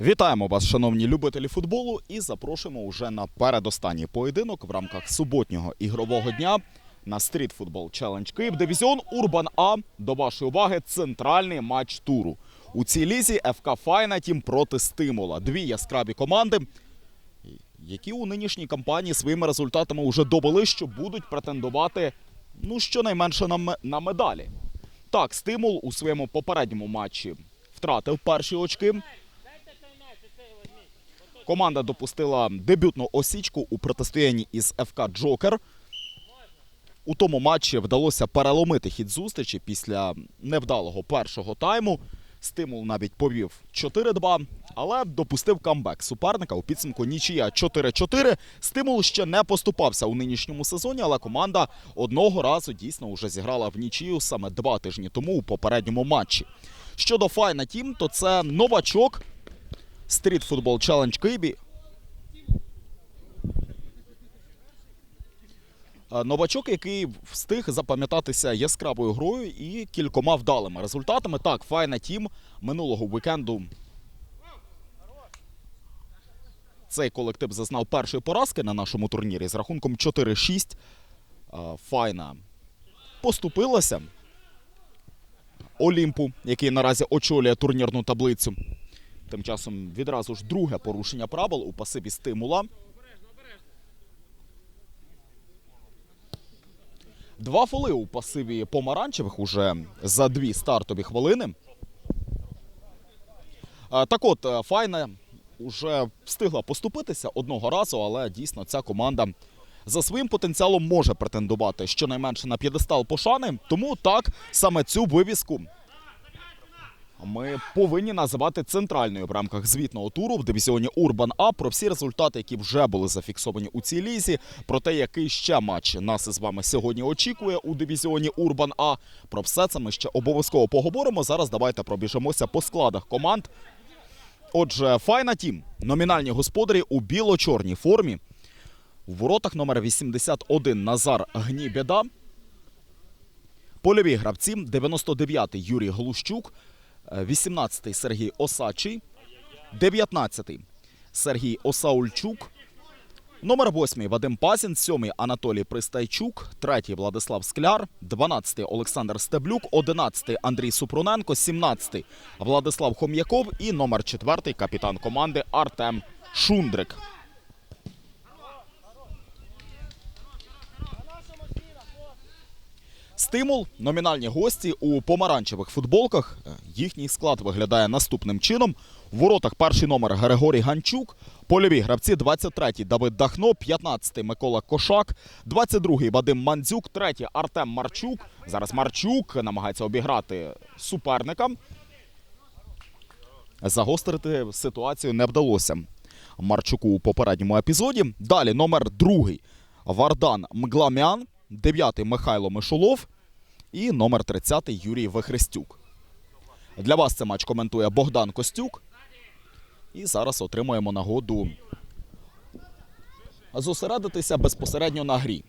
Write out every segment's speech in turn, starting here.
Вітаємо вас, шановні любителі футболу, і запрошуємо уже на передостанній поєдинок в рамках суботнього ігрового дня на стріт футбол Челендж Київ. Дивізіон Урбан А. До вашої уваги центральний матч туру. У цій лізі ФК Файна Тім проти стимула. Дві яскраві команди, які у нинішній кампанії своїми результатами вже довели, що будуть претендувати ну щонайменше на, на медалі. Так, стимул у своєму попередньому матчі втратив перші очки. Команда допустила дебютну осічку у протистоянні із ФК Джокер. У тому матчі вдалося переломити хід зустрічі після невдалого першого тайму. Стимул навіть повів 4-2, але допустив камбек суперника у підсумку нічия 4-4. Стимул ще не поступався у нинішньому сезоні, але команда одного разу дійсно вже зіграла в нічию саме два тижні тому у попередньому матчі. Щодо Файна Тім, то це новачок Стріт Футбол Челендж Києві. Е, Новачок, який встиг запам'ятатися яскравою грою і кількома вдалими результатами. Так, файна тім минулого вікенду. Цей колектив зазнав першої поразки на нашому турнірі з рахунком 4-6. Е, Файна поступилася Олімпу, який наразі очолює турнірну таблицю. Тим часом відразу ж друге порушення правил у пасиві стимула. Два фоли у пасиві помаранчевих уже за дві стартові хвилини. Так от, е, Файна вже встигла поступитися одного разу, але дійсно ця команда за своїм потенціалом може претендувати щонайменше на п'єдестал пошани. Тому так, саме цю вивіску ми повинні називати центральною в рамках звітного туру в дивізіоні Урбан А про всі результати, які вже були зафіксовані у цій лізі, про те, який ще матч нас із вами сьогодні очікує у дивізіоні Урбан А. Про все це ми ще обов'язково поговоримо. Зараз давайте пробіжимося по складах команд. Отже, Файна Тім, номінальні господарі у біло-чорній формі. У воротах номер 81 Назар Гнібєда. Польові гравці 99-й Юрій Глущук, 18-й Сергій Осачий, 19-й Сергій Осаульчук, номер 8 Вадим Пасін, 7-й Анатолій Пристайчук, 3-й Владислав Скляр, 12-й Олександр Стеблюк, 11-й Андрій Супруненко, 17-й Владислав Хом'яков і номер 4 капітан команди Артем Шундрик. Стимул, номінальні гості у помаранчевих футболках. Е, Їхній склад виглядає наступним чином. В воротах перший номер Григорій Ганчук. Польові гравці 23-й Давид Дахно, 15-й Микола Кошак, 22-й Вадим Мандзюк, 3-й Артем Марчук. Зараз Марчук намагається обіграти суперника. Загострити ситуацію не вдалося Марчуку у попередньому епізоді. Далі номер другий Вардан Мгламян, 9-й Михайло Мишолов і номер 30-й Юрій Вихрестюк. Для вас цей матч коментує Богдан Костюк. І зараз отримуємо нагоду зосередитися безпосередньо на грі.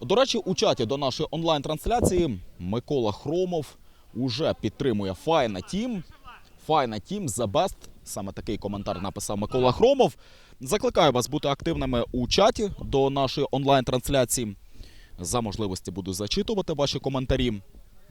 До речі, у чаті до нашої онлайн-трансляції Микола Хромов уже підтримує Файна Тім. Файна Тім за бест. Саме такий коментар написав Микола Хромов. Закликаю вас бути активними у чаті до нашої онлайн-трансляції. За можливості буду зачитувати ваші коментарі.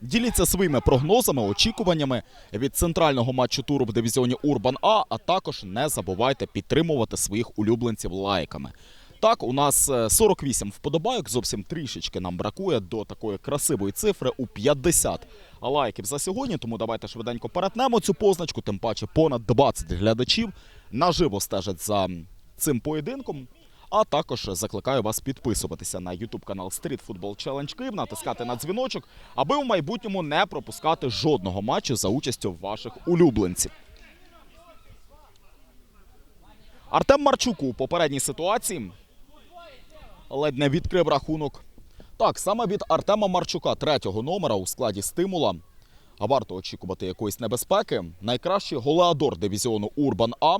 Діліться своїми прогнозами, очікуваннями від центрального матчу туру в дивізіоні Урбан А, а також не забувайте підтримувати своїх улюбленців лайками. Так, у нас е, 48 вподобайок, зовсім трішечки нам бракує до такої красивої цифри у 50 лайків за сьогодні. Тому давайте швиденько перетнемо цю позначку. Тим паче понад 20 глядачів наживо стежать за цим поєдинком. А також закликаю вас підписуватися на YouTube канал Street Football Challenge Київ, натискати на дзвіночок, аби в майбутньому не пропускати жодного матчу за участю ваших улюбленців. Артем Марчук у попередній ситуації ледь не відкрив рахунок. Так, саме від Артема Марчука, третього номера у складі стимула. А варто очікувати якоїсь небезпеки. Найкращий голеадор дивізіону Урбан А.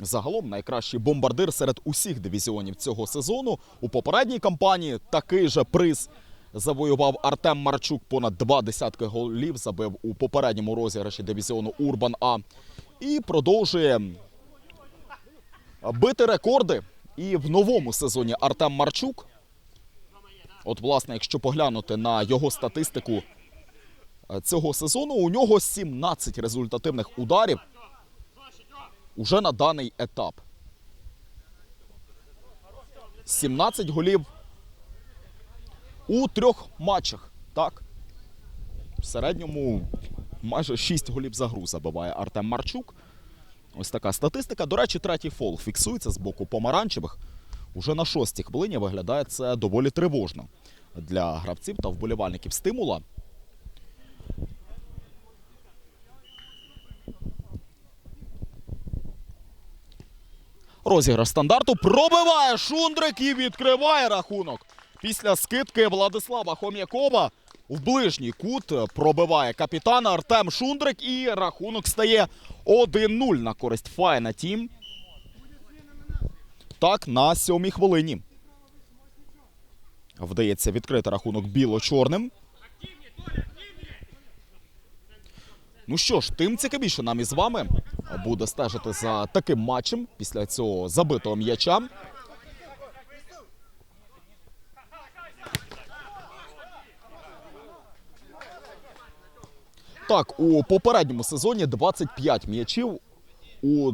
загалом найкращий бомбардир серед усіх дивізіонів цього сезону. У попередній кампанії такий же приз завоював Артем Марчук. Понад два десятки голів забив у попередньому розіграші дивізіону Урбан А. І продовжує бити рекорди. І в новому сезоні Артем Марчук. От, власне, якщо поглянути на його статистику е, цього сезону, у нього 17 результативних ударів уже на даний етап. 17 голів у трьох матчах. Так. В середньому майже 6 голів за гру забиває Артем Марчук. Ось така статистика. До речі, третій фол фіксується з боку помаранчевих. Уже на шостій хвилині виглядає це доволі тривожно для гравців та вболівальників стимула. Розіграш стандарту пробиває Шундрик і відкриває рахунок. Після скидки Владислава Хом'якова в ближній кут пробиває капітан Артем Шундрик і рахунок стає 1-0 на користь Файна Тім. Так, на сьомій хвилині. Вдається відкрити рахунок біло-чорним. Ну що ж, тим цікавіше нам із вами буде стежити за таким матчем після цього забитого м'яча. Так, у попередньому сезоні 25 м'ячів у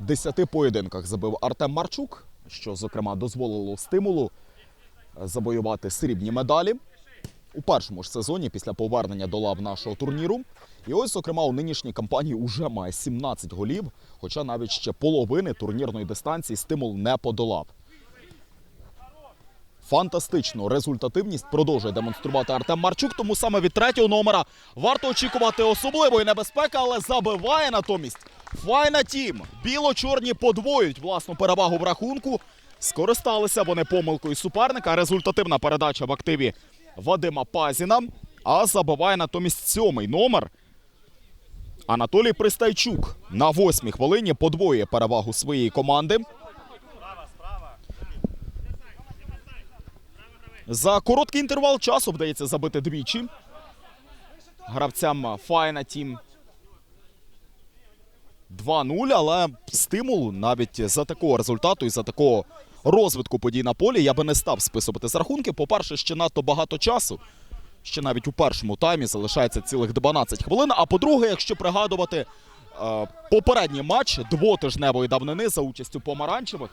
10 поєдинках забив Артем Марчук, що, зокрема, дозволило стимулу завоювати срібні медалі у першому ж сезоні після повернення до лав нашого турніру. І ось, зокрема, у нинішній кампанії вже має 17 голів, хоча навіть ще половини турнірної дистанції стимул не подолав. Фантастичну результативність продовжує демонструвати Артем Марчук, тому саме від третього номера варто очікувати особливої небезпеки, але забиває натомість Файна Тім. Біло-чорні подвоюють власну перевагу в рахунку. Скористалися вони помилкою суперника. Результативна передача в активі Вадима Пазіна. А забиває натомість сьомий номер. Анатолій Пристайчук на восьмій хвилині подвоює перевагу своєї команди. За короткий інтервал часу вдається забити двічі. Гравцям Файна Тім 2-0, але стимул навіть за такого результату і за такого розвитку подій на полі я би не став списувати з рахунки. По-перше, ще надто багато часу. Ще навіть у першому таймі залишається цілих 12 хвилин. А по-друге, якщо пригадувати е, попередній матч двотижневої давнини за участю помаранчевих,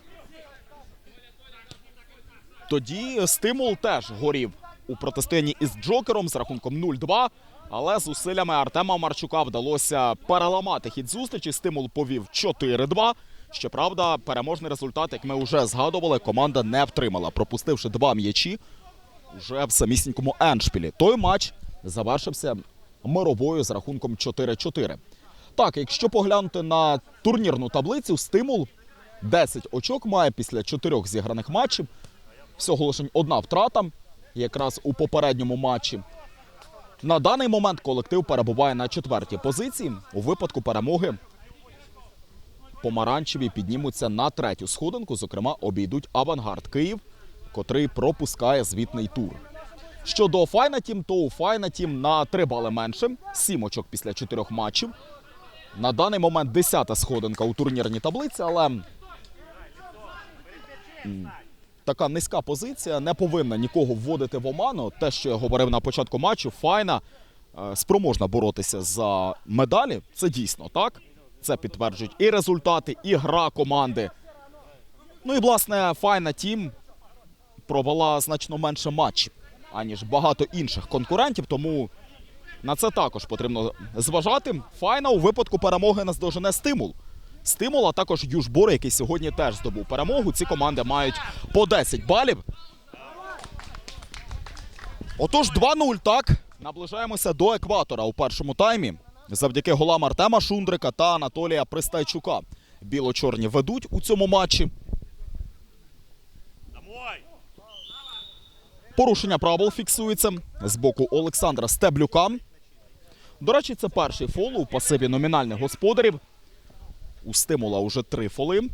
тоді стимул теж горів у протистоянні із Джокером з рахунком 0-2. Але зусиллями Артема Марчука вдалося переламати хід зустрічі. Стимул повів 4-2. Щоправда, переможний результат, як ми вже згадували, команда не втримала, пропустивши два м'ячі вже в самісінькому еншпілі. Той матч завершився мировою з рахунком 4-4. Так, якщо поглянути на турнірну таблицю, стимул 10 очок має після чотирьох зіграних матчів. Всього лише одна втрата, якраз у попередньому матчі. На даний момент колектив перебуває на четвертій позиції. У випадку перемоги помаранчеві піднімуться на третю сходинку. Зокрема, обійдуть авангард Київ, котрий пропускає звітний тур. Щодо Файна Тім, то у Файна Тім на три бали менше, сім очок після чотирьох матчів. На даний момент десята сходинка у турнірній таблиці, але така низька позиція не повинна нікого вводити в оману. Те, що я говорив на початку матчу, Файна е, спроможна боротися за медалі. Це дійсно так. Це підтверджують і результати, і гра команди. Ну і власне Файна Тім провела значно менше матчів, аніж багато інших конкурентів. Тому на це також потрібно зважати. Файна у випадку перемоги наздожене стимул. Стимул, а також Южбор, який сьогодні теж здобув перемогу. Ці команди мають по 10 балів. Отож, 2-0, так. Наближаємося до екватора у першому таймі. Завдяки голам Артема Шундрика та Анатолія Пристайчука. Біло-чорні ведуть у цьому матчі. Порушення правил фіксується з боку Олександра Стеблюка. До речі, це перший фол у пасиві номінальних господарів У стимула уже три фоли.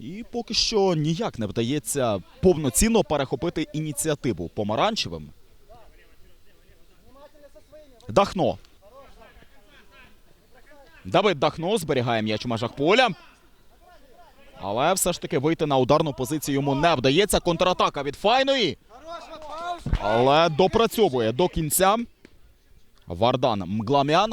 І поки що ніяк не вдається повноцінно перехопити ініціативу помаранчевим. Дахно. Давид Дахно зберігає м'яч у межах поля. Але все ж таки вийти на ударну позицію йому не вдається. Контратака від Файної. Але допрацьовує до кінця. Вардан Мгламян.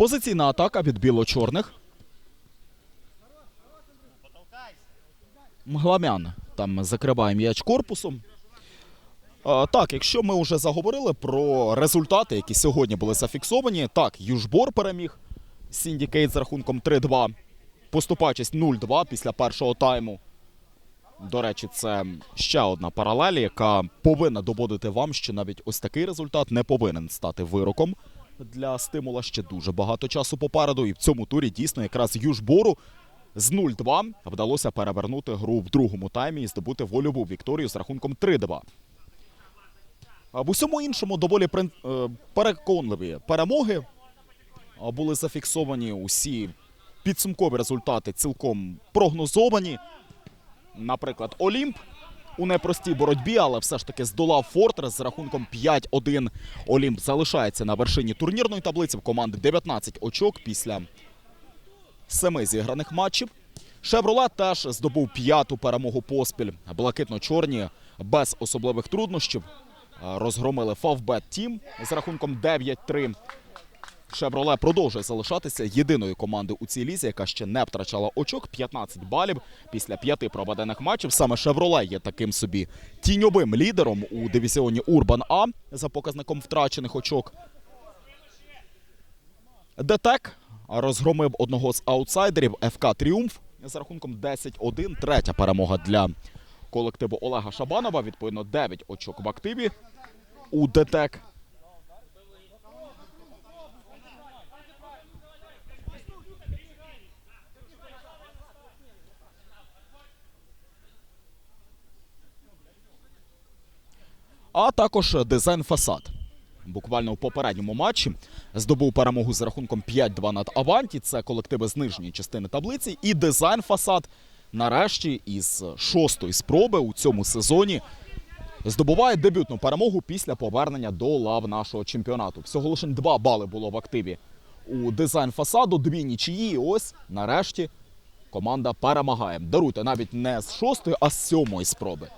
Позиційна атака від біло-чорних. Мгламян там закриває м'яч корпусом. Так, якщо ми вже заговорили про результати, які сьогодні були зафіксовані, так, Южбор переміг Сіндікейт з рахунком 3-2, поступаючись 0-2 після першого тайму. До речі, це ще одна паралель, яка повинна доводити вам, що навіть ось такий результат не повинен стати вироком для стимула. Ще дуже багато часу попереду. І в цьому турі дійсно якраз Южбору з 0-2 вдалося перевернути гру в другому таймі і здобути вольову вікторію з рахунком 3-2. В усьому іншому доволі е, переконливі перемоги. Були зафіксовані усі підсумкові результати цілком прогнозовані. Наприклад, Олімп у непростій боротьбі, але все ж таки здолав Фортрес з рахунком 5-1. Олімп залишається на вершині турнірної таблиці в команди 19 очок після семи зіграних матчів. Шевроле теж здобув п'яту перемогу поспіль. Блакитно-чорні без особливих труднощів розгромили Фавбет Тім з рахунком 9-3. Шевроле продовжує залишатися єдиною командою у цій лізі, яка ще не втрачала очок. 15 балів після п'яти проведених матчів. Саме Шевроле є таким собі тіньовим лідером у дивізіоні Урбан А за показником втрачених очок. ДТЕК розгромив одного з аутсайдерів ФК Тріумф з рахунком 10-1. Третя перемога для колективу Олега Шабанова. Відповідно, 9 очок в активі у ДТЕК. А також дизайн фасад. Буквально у попередньому матчі здобув перемогу з рахунком 5-2 над Аванті. Це колективи з нижньої частини таблиці. І дизайн фасад нарешті із шостої спроби у цьому сезоні здобуває дебютну перемогу після повернення до лав нашого чемпіонату. Всього лише два бали було в активі у дизайн фасаду, дві нічиї. І ось нарешті команда перемагає. Даруйте навіть не з шостої, а з сьомої спроби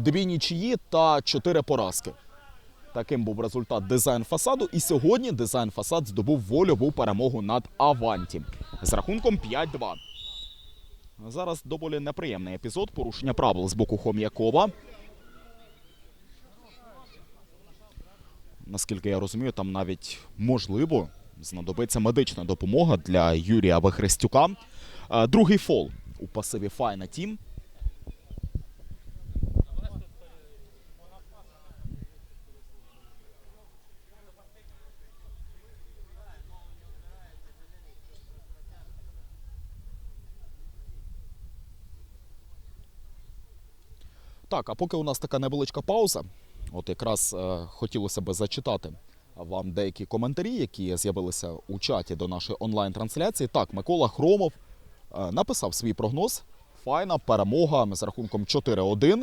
дві нічиї та чотири поразки. Таким був результат дизайн фасаду. І сьогодні дизайн фасад здобув вольову перемогу над Аванті з рахунком 5-2. Зараз доволі неприємний епізод порушення правил з боку Хом'якова. Наскільки я розумію, там навіть можливо знадобиться медична допомога для Юрія Вихрестюка. Е, Другий фол у пасиві Файна Тім. Так, а поки у нас така невеличка пауза, от якраз е, хотілося би зачитати вам деякі коментарі, які з'явилися у чаті до нашої онлайн-трансляції. Так, Микола Хромов е, написав свій прогноз. Файна перемога з рахунком 4-1.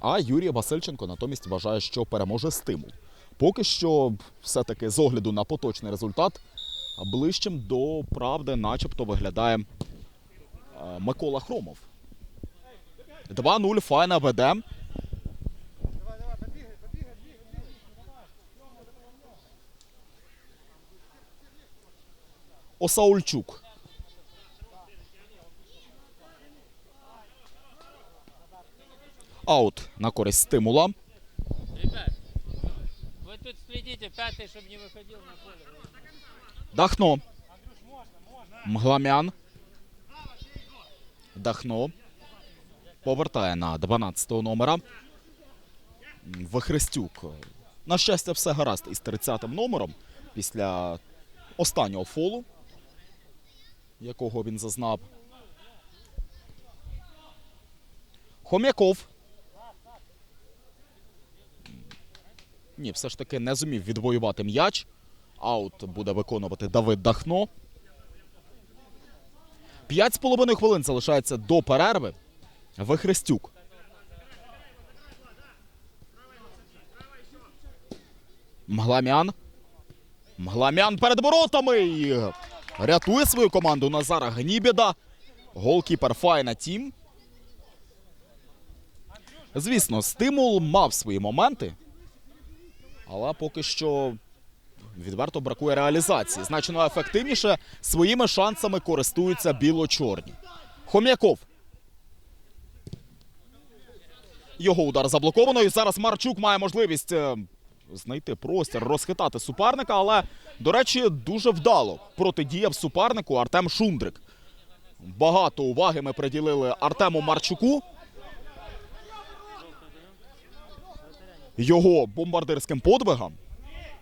А Юрій Васильченко натомість вважає, що переможе стимул. Поки що, все-таки з огляду на поточний результат, ближчим до правди, начебто, виглядає е, Микола Хромов. 2-0 файна веде. Осаульчук. Аут на користь стимула. Ребят, вы тут следите, пятый, чтобы не выходил на поле. Дахно. Мгламян. Дахно. Повертає на 12-го номера. Вихрестюк. На щастя, все гаразд із 30-м номером після останнього фолу. якого він зазнав. Хом'яков. Ні, все ж таки не зумів відвоювати м'яч. Аут буде виконувати Давид Дахно. П'ять з половиною хвилин залишається до перерви. Вихрестюк. Мгламян. Мгламян перед воротами. Рятує свою команду Назара Гнібіда. Голкіпер Файна Тім. Звісно, стимул мав свої моменти. Але поки що відверто бракує реалізації. Значно ефективніше своїми шансами користуються біло-чорні. Хом'яков. Його удар заблоковано. І зараз Марчук має можливість е, знайти простір, розхитати суперника. Але, до речі, дуже вдало протидіяв супернику Артем Шундрик. Багато уваги ми приділили Артему Марчуку. Його бомбардирським подвигам.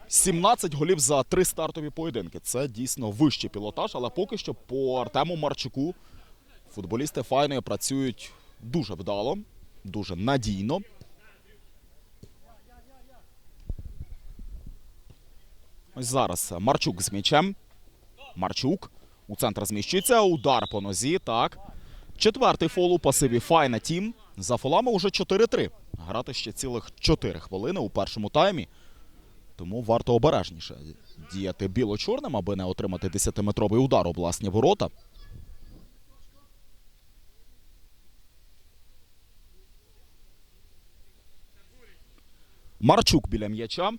17 голів за три стартові поєдинки. Це дійсно вищий пілотаж, але поки що по Артему Марчуку футболісти файної працюють дуже вдало, дуже надійно. Ось зараз Марчук з м'ячем. Марчук у центр зміщується. Удар по нозі. Так. Четвертий фол у пасиві Файна Тім. За фолами уже 4-3. Грати ще цілих 4 хвилини у першому таймі. Тому варто обережніше діяти біло-чорним, аби не отримати 10-метровий удар у власні ворота. Марчук біля м'яча.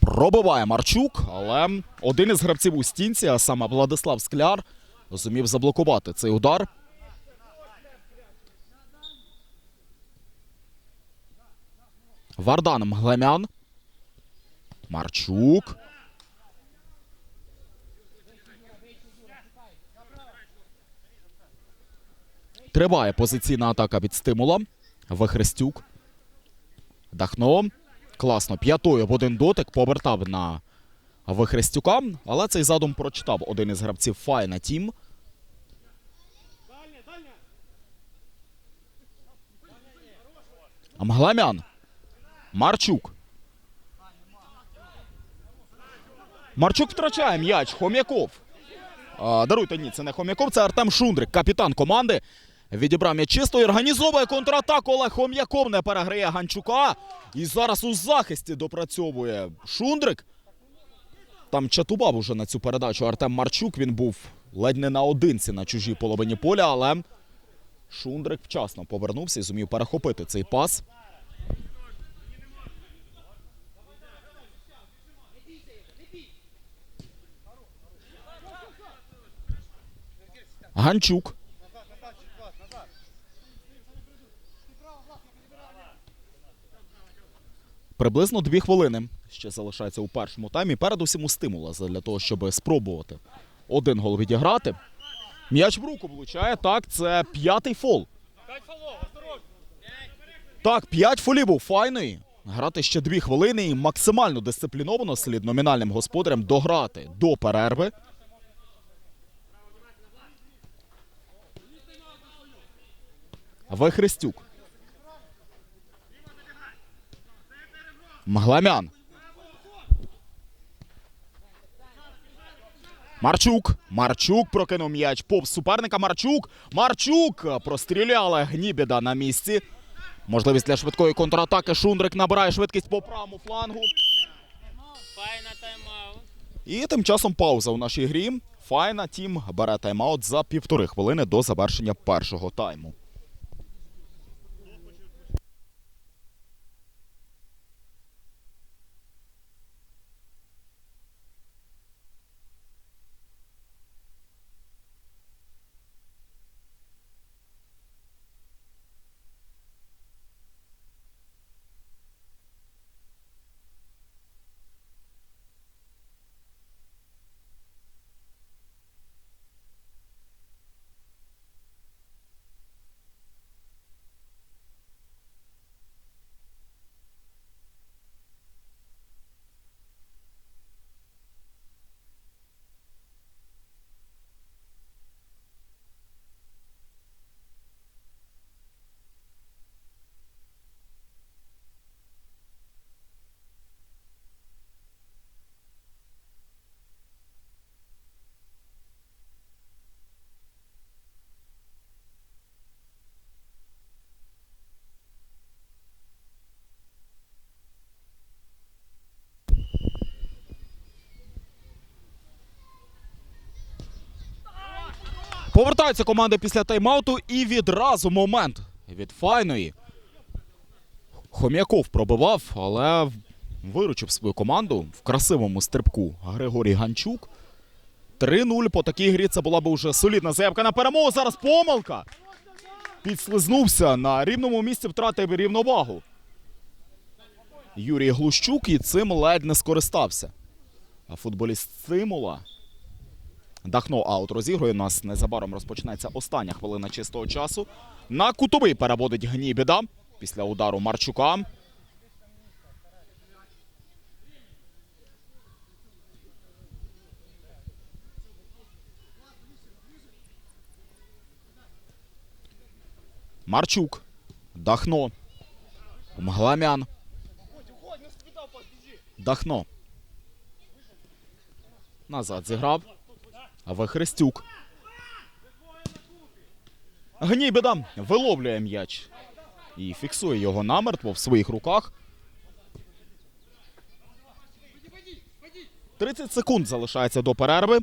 Пробиває Марчук, але один із гравців у стінці, а саме Владислав Скляр, зумів заблокувати цей удар. Вардан Мглемян. Марчук. Триває позиційна атака від стимула. Вихрестюк. Дахно. Класно. П'ятою в один дотик повертав на Вихрестюка. Але цей задум прочитав один із гравців Файна Тім. Мгламян. Марчук. Марчук втрачає м'яч. Хом'яков. Даруйте, ні, це не Хом'яков, це Артем Шундрик, капітан команди. Відібрав м'яч чисто і організовує контратаку, але Хом'яков не переграє Ганчука. І зараз у захисті допрацьовує Шундрик. Там чатував уже на цю передачу Артем Марчук. Він був ледь не наодинці на чужій половині поля, але Шундрик вчасно повернувся і зумів перехопити цей пас. Ганчук. Приблизно дві хвилини ще залишається у першому таймі. Передусім у стимула для того, щоб спробувати один гол відіграти. М'яч в руку влучає. Так, це п'ятий фол. Так, п'ять фолів у файної. Грати ще дві хвилини і максимально дисципліновано слід номінальним господарям дограти до перерви. Вихрестюк. Мгламян. Марчук. Марчук прокинув м'яч. Повз суперника. Марчук. Марчук. Простріляли Гнібіда на місці. Можливість для швидкої контратаки. Шундрик набирає швидкість по правому флангу. Файна тайм-аут. І тим часом пауза у нашій грі. Файна тім бере тайм-аут за півтори хвилини до завершення першого тайму. Повертаються команди після тайм-ауту і відразу момент від файної. Хом'яков пробивав, але виручив свою команду в красивому стрибку Григорій Ганчук. 3-0 по такій грі це була б уже солідна заявка на перемогу. Зараз помилка. Підслизнувся на рівному місці, втратив рівновагу. Юрій Глущук і цим ледь не скористався. А футболіст Симула Дахно аут розігрує. Нас незабаром розпочнеться остання хвилина чистого часу. На кутовий переводить Гнібіда після удару Марчука. Марчук. Дахно. Мгламян. Дахно. Назад зіграв. А Вихрестюк. Гнібіда виловлює м'яч. І фіксує його намертво в своїх руках. 30 секунд залишається до перерви.